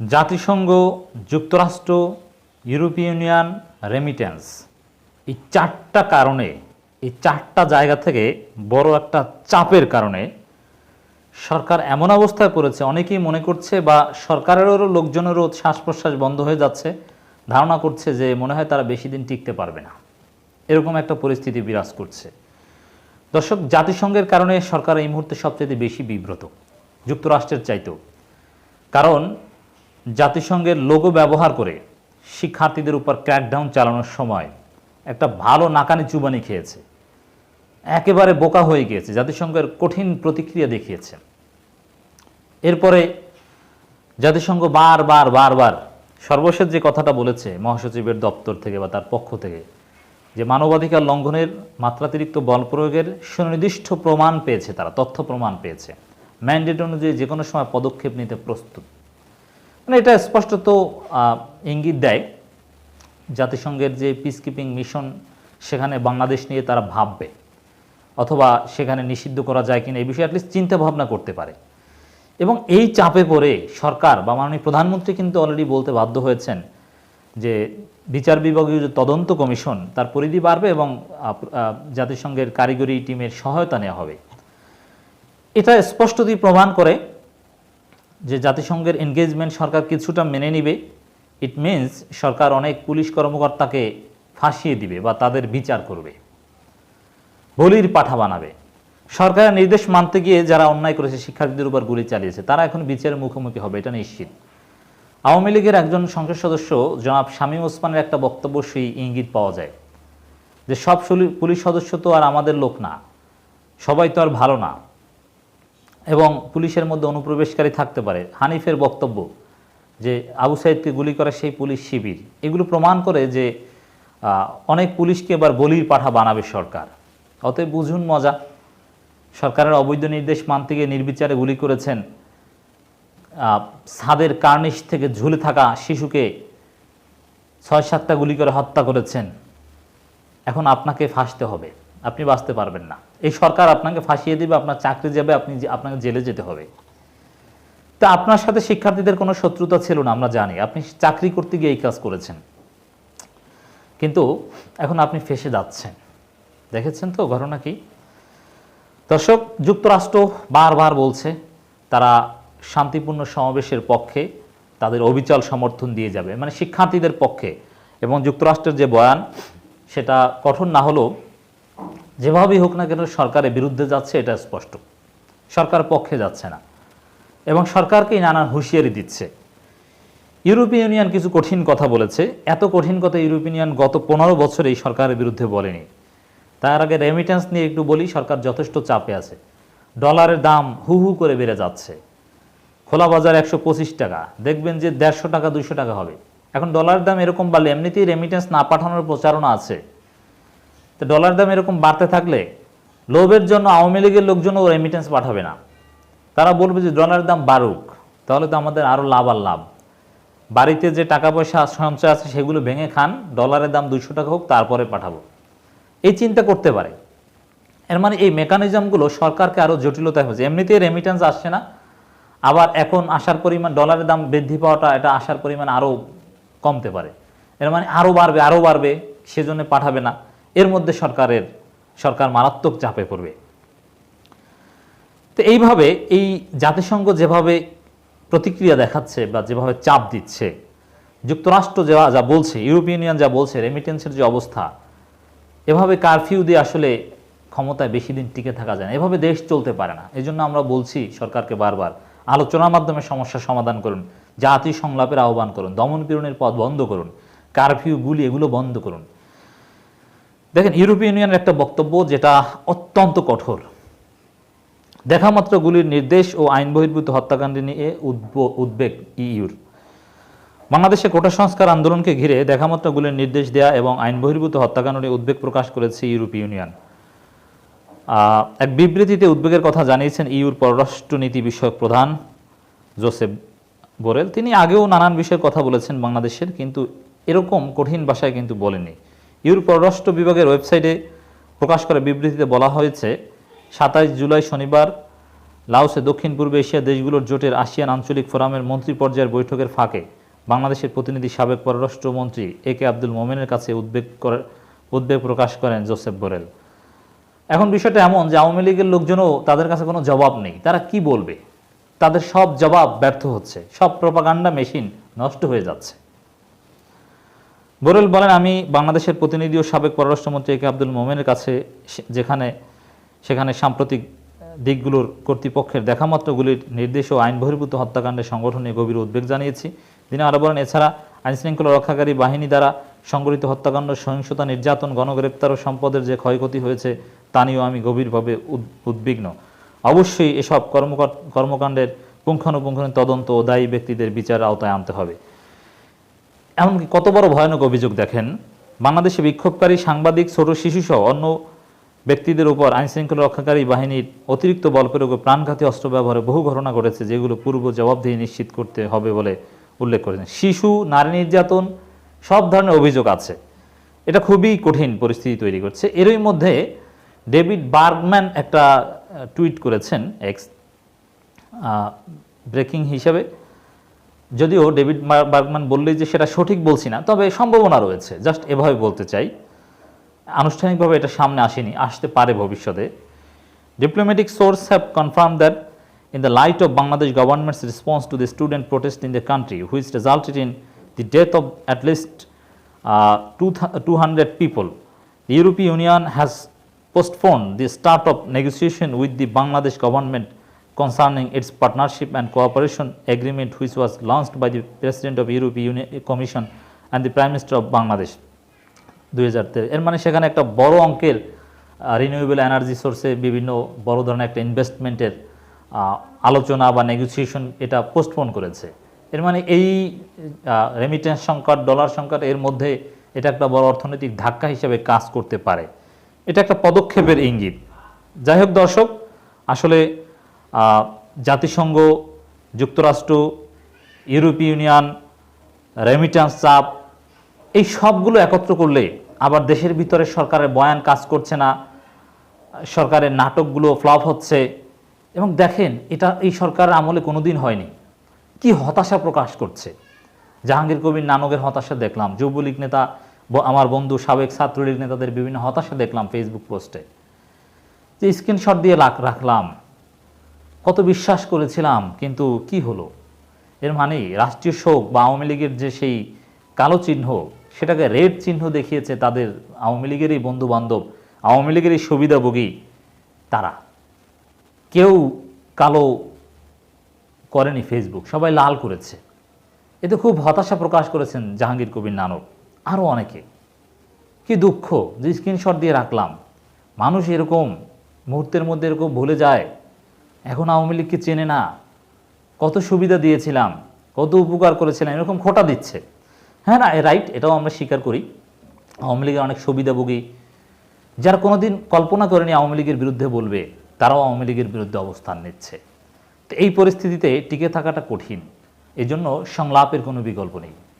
জাতিসংঘ, যুক্তরাষ্ট্র, ইউরোপীয় ইউনিয়ন রেমিটেন্স এই চারটা কারণে, এই চারটা জায়গা থেকে বড় একটা চাপের কারণে সরকার এমন অবস্থায় পড়েছে, অনেকেই মনে করছে বা সরকারেরও লোকজনেরও শ্বাস প্রশ্বাস বন্ধ হয়ে যাচ্ছে, ধারণা করছে যে মনে হয় তারা বেশি দিন টিকতে পারবে না। এরকম একটা পরিস্থিতি বিরাজ করছে। দর্শক, জাতিসংঘের কারণে সরকার এই মুহূর্তে সবচেয়ে বেশি বিব্রত, যুক্তরাষ্ট্রের চাইতেও। কারণ জাতিসংঘের লোগো ব্যবহার করে শিক্ষার্থীদের উপর ক্র্যাকডাউন চালানোর সময় একটা ভালো নাকানি চুবানি খেয়েছে। একেবারে বোকা হয়ে গিয়েছে, জাতিসংঘের কঠিন প্রতিক্রিয়া দেখিয়েছে। এরপরে জাতিসংঘ বারবার বারবার সর্বশেষ যে কথাটা বলেছে মহাসচিবের দপ্তর থেকে বা তার পক্ষ থেকে, যে মানবাধিকার লঙ্ঘনের মাত্রাতিরিক্ত বল প্রয়োগের সুনির্দিষ্ট প্রমাণ পেয়েছে তারা, তথ্য প্রমাণ পেয়েছে। ম্যান্ডেট অনুযায়ী যে কোনো সময় পদক্ষেপ নিতে প্রস্তুত। মানে এটা স্পষ্টত ইঙ্গিত দেয়। জাতিসংঘের যে পিস কিপিং মিশন সেখানে বাংলাদেশ নিয়ে তারা ভাববে। অথবা সেখানে নিষিদ্ধ করা যায় কিনা এই বিষয়ে অ্যাটলিস্ট চিন্তা ভাবনা করতে পারে। এবং এই চাপে পড়ে সরকার বা মাননীয় প্রধানমন্ত্রী কিন্তু অলরেডি বলতে বাধ্য হয়েছেন যে বিচার বিভাগীয় যে তদন্ত কমিশন, তার পরিধি বাড়বে এবং জাতিসংঘের কারিগরি টিমের সহায়তা নেওয়া হবে। এটা স্পষ্টতই প্রমাণ করে যে জাতিসংঘের এনগেজমেন্ট সরকার কিছুটা মেনে নিবে ইট মিনস সরকার অনেক পুলিশ কর্মকর্তাকে ফাঁসিয়ে দিবে বা তাদের বিচার করবে। বলির পাঠা বানাবে। সরকারের নির্দেশ মানতে গিয়ে যারা অন্যায় করেছে, শিক্ষার্থীদের উপর গুলি চালিয়েছে, তারা এখন বিচারের মুখোমুখি হবে, এটা নিশ্চিত। আওয়ামী লীগের একজন সংসদ সদস্য, জনাব শামীম ওসমানের একটা বক্তব্য সেই ইঙ্গিত পাওয়া যায়, যে সব পুলিশ সদস্য তো আর আমাদের লোক না, সবাই তো আর ভালো না। এবং পুলিশের মধ্যে অনুপ্রবেশকারী থাকতে পারে। হানিফের বক্তব্য যে আবু সাইদকে গুলি করে সেই পুলিশ শিবির। এগুলো প্রমাণ করে যে অনেক পুলিশকে এবার বলির পাঠা বানাবে সরকার। অতএব বুঝুন মজা। সরকারের অবৈধ নির্দেশ মানতে গিয়ে নির্বিচারে গুলি করেছেন ছাদের কার্নিশ থেকে ঝুলে থাকা শিশুকে ছয় সাতটা গুলি করে হত্যা করেছেন। এখন আপনাকে ফাঁসতে হবে। আপনি বাঁচতে পারবেন না। এই সরকার আপনাকে ফাঁসিয়ে দিবে, আপনার চাকরি যাবে, আপনি আপনাকে জেলে যেতে হবে। তা আপনার সাথে শিক্ষার্থীদের কোনো শত্রুতা ছিল না, আমরা জানি। আপনি চাকরি করতে গিয়ে এই কাজ করেছেন। কিন্তু এখন আপনি ফেসে যাচ্ছেন। দেখেছেন তো ঘটনা কি? দর্শক, যুক্তরাষ্ট্র বারবার বলছে, তারা শান্তিপূর্ণ সমাবেশের পক্ষে তাদের অবিচল সমর্থন দিয়ে যাবে। মানে শিক্ষার্থীদের পক্ষে। এবং যুক্তরাষ্ট্রের যে বয়ান, সেটা কঠোর না হলেও যেভাবেই হোক না কেন সরকারের বিরুদ্ধে যাচ্ছে, এটা স্পষ্ট। সরকার পক্ষে যাচ্ছে না। এবং সরকারকেই নানান হুঁশিয়ারি দিচ্ছে। ইউরোপীয় ইউনিয়ন কিছু কঠিন কথা বলেছে। এত কঠিন কথা ইউরোপীয় ইউনিয়ন গত পনেরো বছরে এই সরকারের বিরুদ্ধে বলেনি। তার আগে রেমিটেন্স নিয়ে একটু বলি, সরকার যথেষ্ট চাপে আছে। ডলারের দাম হু হু করে বেড়ে যাচ্ছে। খোলা বাজার একশো পঁচিশ টাকা। দেখবেন যে দেড়শো টাকা, দুইশো টাকা হবে। এখন ডলারের দাম এরকম বাড়লে এমনিতেই রেমিটেন্স না পাঠানোর প্রচারণা আছে। তো ডলার দাম এরকম বাড়তে থাকলে লোভের জন্য আওয়ামী লীগের লোকজন লোকজনও রেমিটেন্স পাঠাবে না। তারা বলবে যে ডলারের দাম বাড়ুক, তাহলে তো আমাদের আরও লাভ আর লাভ। বাড়িতে যে টাকা পয়সা সঞ্চয় আছে সেগুলো ভেঙে খান ডলারের দাম দুইশো টাকা হোক, তারপরে পাঠাবো। এই চিন্তা করতে পারে। এর মানে এই মেকানিজমগুলো সরকারকে আরও জটিলতায় হয়েছে। এমনিতেই রেমিটেন্স আসছে না, আবার এখন আসার পরিমাণ ডলারের দাম বৃদ্ধি পাওয়াটা, এটা আসার পরিমাণ আরও কমতে পারে। এর মানে আরও বাড়বে আরও বাড়বে, সেজন্য পাঠাবে না। এর মধ্যে সরকারের, সরকার মারাত্মক চাপে পড়বে। তো এইভাবে এই জাতিসংঘ যেভাবে প্রতিক্রিয়া দেখাচ্ছে বা যেভাবে চাপ দিচ্ছে, যুক্তরাষ্ট্র যা যা বলছে ইউরোপিয়ান ইউনিয়ন যা বলছে রেমিটেন্সের যে অবস্থা, এভাবে কারফিউ দিয়ে আসলে ক্ষমতায় বেশি দিন টিকে থাকা যায় না। এভাবে দেশ চলতে পারে না। এই জন্য আমরা বলছি সরকারকে বারবার, আলোচনার মাধ্যমে সমস্যার সমাধান করুন জাতি সংলাপের আহ্বান করুন, দমন পীড়নের পথ বন্ধ করুন কারফিউ গুলি এগুলো বন্ধ করুন। দেখেন, ইউরোপীয় ইউনিয়নের একটা বক্তব্য যেটা অত্যন্ত কঠোর। দেখামাত্র গুলির নির্দেশ ও আইন বহির্ভূত হত্যাকাণ্ড নিয়ে উদ্ব- উদ্বেগ ইইউর। বাংলাদেশে কোটা সংস্কার আন্দোলনকে ঘিরে দেখামাত্র গুলির নির্দেশ দেয়া এবং আইন বহির্ভূত হত্যাকাণ্ড নিয়ে উদ্বেগ প্রকাশ করেছে ইউরোপীয় ইউনিয়ন। এক বিবৃতিতে উদ্বেগের কথা জানিয়েছেন ইউর পররাষ্ট্রনীতি বিষয়ক প্রধান জোসেফ বোরেল। তিনি আগেও নানান বিষয়ের কথা বলেছেন বাংলাদেশের, কিন্তু এরকম কঠিন ভাষায় কিন্তু বলেনি ইউর পররাষ্ট্র বিভাগের ওয়েবসাইটে প্রকাশ করা বিবৃতিতে বলা হয়েছে, সাতাইশ জুলাই শনিবার লাওসে দক্ষিণ পূর্ব এশিয়া দেশগুলোর জোটের আসিয়ান আঞ্চলিক ফোরামের মন্ত্রী পর্যায়ের বৈঠকের ফাঁকে বাংলাদেশের প্রতিনিধি সাবেক পররাষ্ট্রমন্ত্রী এ কে আব্দুল মোমেনের কাছে উদ্বেগ করে, উদ্বেগ প্রকাশ করেন জোসেফ বোরেল। এখন বিষয়টা এমন যে আওয়ামী লীগের লোকজনও তাদের কাছে কোনো জবাব নেই। তারা কি বলবে? তাদের সব জবাব ব্যর্থ হচ্ছে। সব প্রপাগান্ডা মেশিন নষ্ট হয়ে যাচ্ছে। বোরেল বলেন, আমি বাংলাদেশের প্রতিনিধি ও সাবেক পররাষ্ট্রমন্ত্রী একে আব্দুল মোমেনের কাছে যেখানে, সেখানে সাম্প্রতিক দিকগুলোর কর্তৃপক্ষের দেখামাত্রগুলির নির্দেশ ও আইন বহির্ভূত হত্যাকাণ্ডের সংগঠনে গভীর উদ্বেগ জানিয়েছি। তিনি আরও বলেন, এছাড়া আইনশৃঙ্খলা রক্ষাকারী বাহিনী দ্বারা সংগঠিত হত্যাকাণ্ড, সহিংসতা, নির্যাতন, গণগ্রেপ্তার ও সম্পদের যে ক্ষয়ক্ষতি হয়েছে, তা নিয়েও আমি গভীরভাবে উদ- উদ্বিগ্ন। অবশ্যই এসব কর্মকাণ্ডের পুঙ্খানুপুঙ্খ তদন্ত ও দায়ী ব্যক্তিদের বিচার আওতায় আনতে হবে। এমনকি কত বড় ভয়ানক অভিযোগ দেখেন, বাংলাদেশে বিক্ষোভকারী সাংবাদিক, ছোট শিশুসহ অন্য ব্যক্তিদের উপর আইনশৃঙ্খলা রক্ষাকারী বাহিনীর অতিরিক্ত বল প্রয়োগ প্রাণঘাতী অস্ত্র ব্যবহারে বহু ঘটনা ঘটেছে, যেগুলো পূর্ব জবাবদিহি নিশ্চিত করতে হবে বলে উল্লেখ করেছেন। শিশু, নারী নির্যাতন, সব ধরনের অভিযোগ আছে। এটা খুবই কঠিন পরিস্থিতি তৈরি করছে। এরই মধ্যে ডেভিড বার্গম্যান একটা টুইট করেছেন, এক্স ব্রেকিং হিসেবে। যদিও ডেভিড বার্গম্যান বললেই যে সেটা সঠিক বলছি না, তবে সম্ভাবনা রয়েছে। জাস্ট এভাবে বলতে চাই, আনুষ্ঠানিকভাবে এটা সামনে আসেনি, আসতে পারে ভবিষ্যতে। Diplomatic source have confirm that in the light of Bangladesh government's response to the student protest in the country which resulted in the death of at least two hundred people European Union has postponed the start of negotiation with the Bangladesh government concerning its partnership and cooperation agreement which was launched by the President of European Commission and the Prime Minister of Bangladesh. দুই হাজার তের। এর মানে সেখানে একটা বড় অঙ্কের renewable energy সোর্সে বিভিন্ন বড় ধরনের একটা ইনভেস্টমেন্টের আলোচনা বা নেগোসিয়েশন এটা পোস্টপোন করেছে। এর মানে এই রেমিটেন্স সংকট ডলার সংকট এর মধ্যে এটা একটা বড় অর্থনৈতিক ধাক্কা হিসেবে কাজ করতে পারে। এটা একটা পদক্ষেপের ইঙ্গিত। যাই হোক দর্শক, আসলে জাতিসংঘ, যুক্তরাষ্ট্র, ইউরোপীয় ইউনিয়ন রেমিটেন্স চাপ, এই সবগুলো একত্র করলে আবার দেশের ভিতরে সরকারের বয়ান কাজ করছে না, সরকারের নাটকগুলো ফ্লপ হচ্ছে। এবং দেখেন, এটা এই সরকারের আমলে কোনো দিন হয়নি। কি হতাশা প্রকাশ করছে। জাহাঙ্গীর কবির নানকের হতাশা দেখলাম। যুবলীগ নেতা আমার বন্ধু, সাবেক ছাত্রলীগ নেতাদের বিভিন্ন হতাশা দেখলাম ফেসবুক পোস্টে যে স্ক্রিনশট দিয়ে রাখ রাখলাম। কত বিশ্বাস করেছিলাম, কিন্তু কি হলো? এর মানে রাষ্ট্রীয় শোক বা আওয়ামী লীগের যে সেই কালো চিহ্ন, সেটাকে রেড চিহ্ন দেখিয়েছে তাদের আওয়ামী লীগেরই বন্ধু বান্ধব আওয়ামী লীগেরই সুবিধাভোগী তারা। কেউ কালো করেনি ফেসবুক সবাই লাল করেছে। এতে খুব হতাশা প্রকাশ করেছেন জাহাঙ্গীর কবির নানক আরও অনেকে। কি দুঃখ, যে স্ক্রিনশট দিয়ে রাখলাম। মানুষ এরকম মুহূর্তের মধ্যে এরকম ভুলে যায় এখন আওয়ামী লীগকে চেনে না? কত সুবিধা দিয়েছিলাম, কত উপকার করেছিলাম, এরকম খোটা দিচ্ছে। হ্যাঁ না রাইট এটাও আমরা স্বীকার করি। আওয়ামী লীগের অনেক সুবিধাভোগী, যারা কোনোদিন কল্পনা করেনি আওয়ামী লীগের বিরুদ্ধে বলবে, তারাও আওয়ামী লীগের বিরুদ্ধে অবস্থান নিচ্ছে। তো এই পরিস্থিতিতে টিকে থাকাটা কঠিন। এজন্য সংলাপের কোনো বিকল্প নেই।